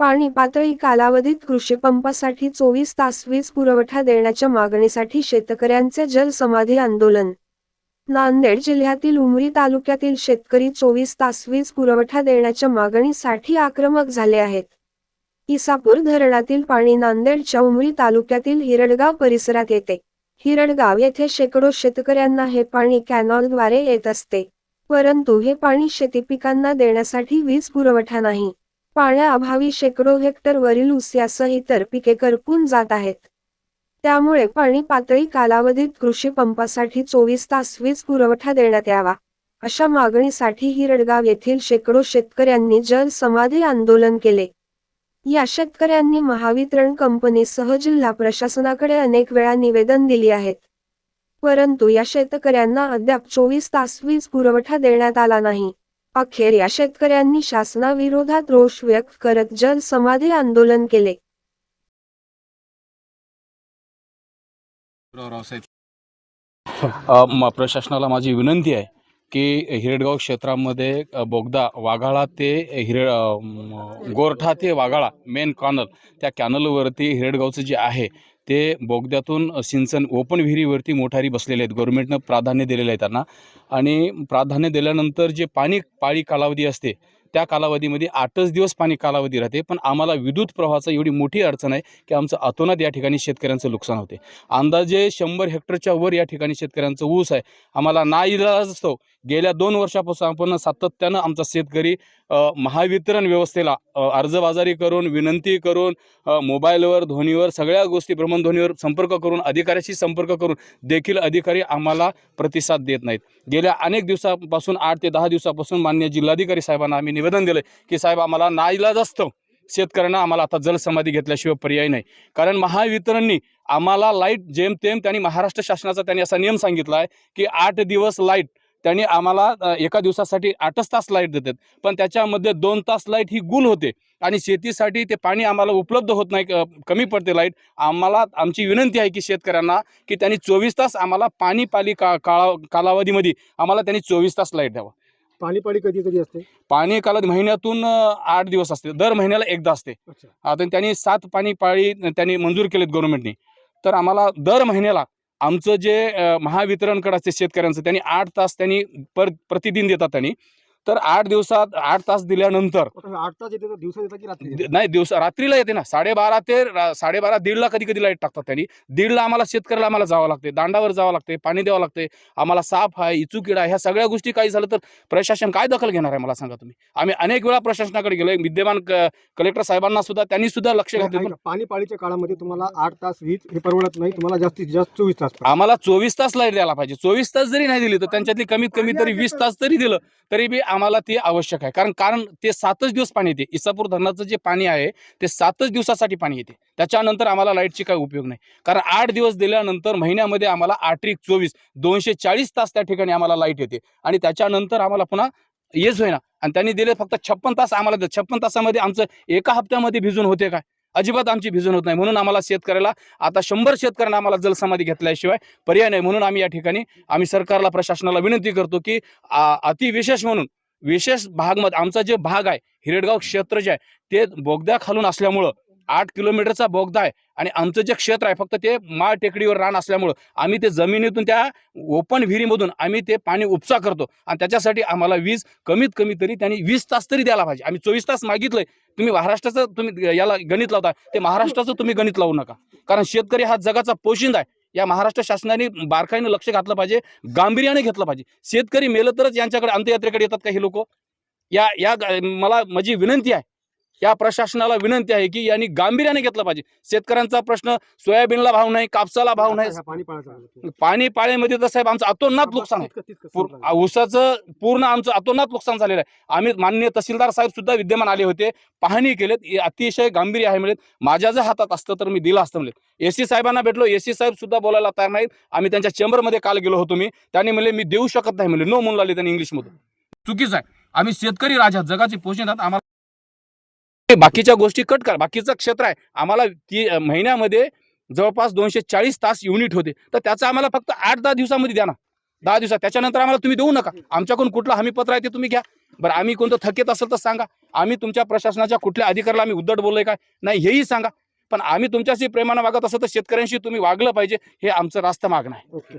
पाणी पातळी कालावधीत कृषीपंपासाठी चोवीस तास वीज पुरवठा देण्याच्या मागणीसाठी शेतकऱ्यांचे जलसमाधी आंदोलन. नांदेड जिल्ह्यातील उमरी तालुक्यातील शेतकरी चोवीस तास वीज पुरवठा देण्याच्या मागणीसाठी आक्रमक झाले आहेत. इसापूर धरणातील पाणी नांदेडच्या उमरी तालुक्यातील हिरडगाव परिसरात येते. हिरडगाव येथे शेकडो शेतकऱ्यांना हे पाणी कॅनॉलद्वारे येत असते. परंतु हे पाणी शेती पिकांना देण्यासाठी वीज पुरवठा नाही. पाण्याअभावी शेकडो हेक्टरवरील ऊस यासह इतर पिके करपून जात आहेत. त्यामुळे पाणी पातळी कालावधीत कृषी पंपासाठी चोवीस तास वीज पुरवठा देण्यात यावा अशा मागणीसाठी हिरडगाव येथील शेकडो शेतकऱ्यांनी जल समाधी आंदोलन केले. या शेतकऱ्यांनी महावितरण कंपनीसह जिल्हा प्रशासनाकडे अनेक वेळा निवेदन दिली आहेत. परंतु या शेतकऱ्यांना अद्याप चोवीस तास वीज पुरवठा देण्यात आला नाही. अखेर या शेतकऱ्यांनी शासनाविरोधात रोष व्यक्त करत जल समाधी आंदोलन केले. रावसाहेब प्रशासनाला माझी विनंती आहे की हिरडगाव क्षेत्रामध्ये बोगदा वाघाळा ते हिर गोरठा ते वाघाळा मेन कॅनल त्या कॅनलवरती हिरडगावचं जे आहे ते बोगद्यातून सिंचन ओपन विहिरीवरती मोठारी बसलेले आहेत. गव्हर्नमेंटनं प्राधान्य दिलेलं आहे त्यांना. आणि प्राधान्य दिल्यानंतर जे पाणी पाळी कालावधी असते त्या कालावधीमध्ये आठच दिवस पाणी कालावधी राहते. पण आम्हाला विद्युत प्रवाहाचा एवढी मोठी अडचण आहे की आमचं अतोनात या ठिकाणी शेतकऱ्यांचं नुकसान होते. अंदाजे शंभर हेक्टरच्या वर या ठिकाणी शेतकऱ्यांचं ऊस आहे. आम्हाला ना इलाज असतो गेल्या दोन वर्षापासून आपण सातत्यानं आमचा शेतकरी महावितरण व्यवस्थेला अर्जबाजारी करून विनंती करून मोबाईलवर ध्वनीवर सगळ्या गोष्टी भ्रमणध्वनीवर संपर्क करून अधिकाऱ्याशी संपर्क करून देखील अधिकारी आम्हाला प्रतिसाद देत नाहीत. गेल्या अनेक दिवसापासून आठ ते दहा दिवसापासून मान्य जिल्हाधिकारी साहेबांना आम्ही निवेदन दिलं की साहेब आम्हाला नाईलाज असतं शेतकऱ्यांना आम्हाला आता जलसमाधी घेतल्याशिवाय पर्याय नाही. कारण महावितरणनी आम्हाला लाइट जेमतेम त्यांनी महाराष्ट्र शासनाचा त्यांनी असा नियम सांगितला आहे की आठ दिवस लाइट त्यांनी आम्हाला एका दिवसासाठी आठच तास लाइट देतात. पण त्याच्यामध्ये दोन तास लाइट ही गुल होते. आणि शेतीसाठी ते पाणी आम्हाला उपलब्ध होत नाही कमी पडते लाइट. आम्हाला आमची विनंती आहे की शेतकऱ्यांना की त्यांनी चोवीस तास आम्हाला पाणी पाली का काळा कालावधीमध्ये आम्हाला त्यांनी चोवीस तास लाइट द्यावा. पाणी पाळी कधी कधी असते? पाणी कालावधी महिन्यातून आठ दिवस असते. दर महिन्याला एकदा असते. आता त्यांनी सात पाणी पाळी त्यांनी मंजूर केलेत गव्हर्नमेंटने तर आम्हाला दर महिन्याला आमचं जे महावितरणकडं महावितरणकडे असते शेतकऱ्यांचं त्यांनी आठ तास त्यांनी पर प्रतिदिन देतात त्यांनी. तर आठ दिवसात आठ तास दिल्यानंतर आठ तास येते तर दिवसा येतात की रात्री नाही दिवसा रात्रीला येते ना. साडेबारा ते साडेबारा दीडला कधी कधी लाइट टाकतात त्यांनी. दीडला आम्हाला शेतकऱ्याला आम्हाला जावं लागते. दांडावर जावं लागते पाणी द्यावं लागते. आम्हाला साप आहे इचुकिडा ह्या सगळ्या गोष्टी काही झालं तर प्रशासन काय दखल घेणार आहे मला सांगा तुम्ही? आम्ही अनेक वेळा प्रशासनाकडे गेलोय. विद्यमान कलेक्टर साहेबांना सुद्धा त्यांनी सुद्धा लक्ष घातलं. पण पाणी पाळीच्या काळामध्ये तुम्हाला आठ तास वीज हे परवडत नाही. तुम्हाला जास्तीत जास्त चोवीस तास. आम्हाला चोवीस तास लाइट द्यायला पाहिजे. चोवीस तास जरी नाही दिली तर त्यांच्यातली कमीत कमी तरी वीस तास तरी दिलं. तरी बी आम्हाला ते आवश्यक आहे. कारण कारण ते सातच दिवस पाणी येते. इसापूर धरणाचं जे पाणी आहे ते सातच दिवसासाठी पाणी येते. त्याच्यानंतर आम्हाला लाईटची काही उपयोग नाही. कारण आठ दिवस दिल्यानंतर महिन्यामध्ये आम्हाला आठरी चोवीस दोनशे चाळीस तास त्या ठिकाणी आम्हाला लाइट येते. आणि त्याच्यानंतर आम्हाला पुन्हा येच होईना. आणि त्यांनी दिले फक्त छप्पन तास आम्हाला छप्पन तासामध्ये आमचं एका हप्त्यामध्ये भिजून होते काय? अजिबात आमची भिजून होत नाही. म्हणून आम्हाला शेतकऱ्याला आता शंभर शेतकऱ्यांना आम्हाला जलसमाधी घेतल्याशिवाय पर्याय नाही. म्हणून आम्ही या ठिकाणी आम्ही सरकारला प्रशासनाला विनंती करतो की अतिविशेष म्हणून विशेष भागमध्ये आमचा जे भाग आहे हिरडगाव क्षेत्र जे आहे ते बोगद्या खालून असल्यामुळं आठ किलोमीटरचा बोगदा आहे आणि आमचं जे क्षेत्र आहे फक्त ते माळ टेकडीवर रान असल्यामुळं आम्ही ते जमिनीतून त्या ओपन विहिरीमधून आम्ही ते पाणी उपसा करतो आणि त्याच्यासाठी आम्हाला वीज कमीत कमी तरी त्यांनी वीस तास तरी द्यायला पाहिजे. आम्ही चोवीस तास मागितलंय. तुम्ही महाराष्ट्राचं तुम्ही याला गणित लावता ते महाराष्ट्राचं तुम्ही गणित लावू नका. कारण शेतकरी हा जगाचा पोशिंदा आहे. या महाराष्ट्र शासनाने बारकाईनं लक्ष घातलं पाहिजे गांभीर्याने घेतलं पाहिजे. शेतकरी मेलं तरच यांच्याकडे अंत्ययात्रेकडे येतात का हे लोक? या या मला माझी विनंती आहे या प्रशासनाला विनंती आहे की यांनी गांभीर्याने घेतलं पाहिजे. शेतकऱ्यांचा प्रश्न सोयाबीनला भाव नाही कापसाला भाव नाही. पाणी पाळीमध्ये तर साहेब आमचं अतोनात नुकसान आहे. ऊसाचं पूर्ण आमचं अतोनात नुकसान झालेलं आहे. आम्ही माननीय तहसीलदार साहेब सुद्धा विद्यमान आले होते. पाहणी केलेत. अतिशय गांभीर्य आहे म्हणत माझ्या जर हातात असतं तर मी दिलं असतं म्हणले एसी साहेबांना भेटलो. एसी साहेब सुद्धा बोलायला तयार नाहीत. आम्ही त्यांच्या चेंबरमध्ये काल गेलो होतो मी. त्यांनी म्हणले मी देऊ शकत नाही म्हणले. नो म्हणून लागले त्यांनी इंग्लिशमधून चुकीचं आहे. आम्ही शेतकरी राजा. जगाचे पोषणात आम्हाला बाकीच्या गोष्टी कट करा. बाकीचं क्षेत्र आहे. आम्हाला ती महिन्यामध्ये जवळपास दोनशे चाळीस तास युनिट होते. तर त्याचं आम्हाला फक्त आठ दहा दिवसामध्ये द्या ना. दहा दिवसात. त्याच्यानंतर आम्हाला तुम्ही देऊ नका. आमच्याकडून कुठलं हमीपत्र आहे ते तुम्ही घ्या. बरं आम्ही कोणतं थकेत असेल तर सांगा. आम्ही तुमच्या प्रशासनाच्या कुठल्या अधिकाऱ्याला आम्ही उद्धट बोललोय काय? नाही हेही सांगा. पण आम्ही तुमच्याशी प्रेमानं वागत असं तर शेतकऱ्यांशी तुम्ही वागलं पाहिजे. हे आमचं रास्त मागणं आहे.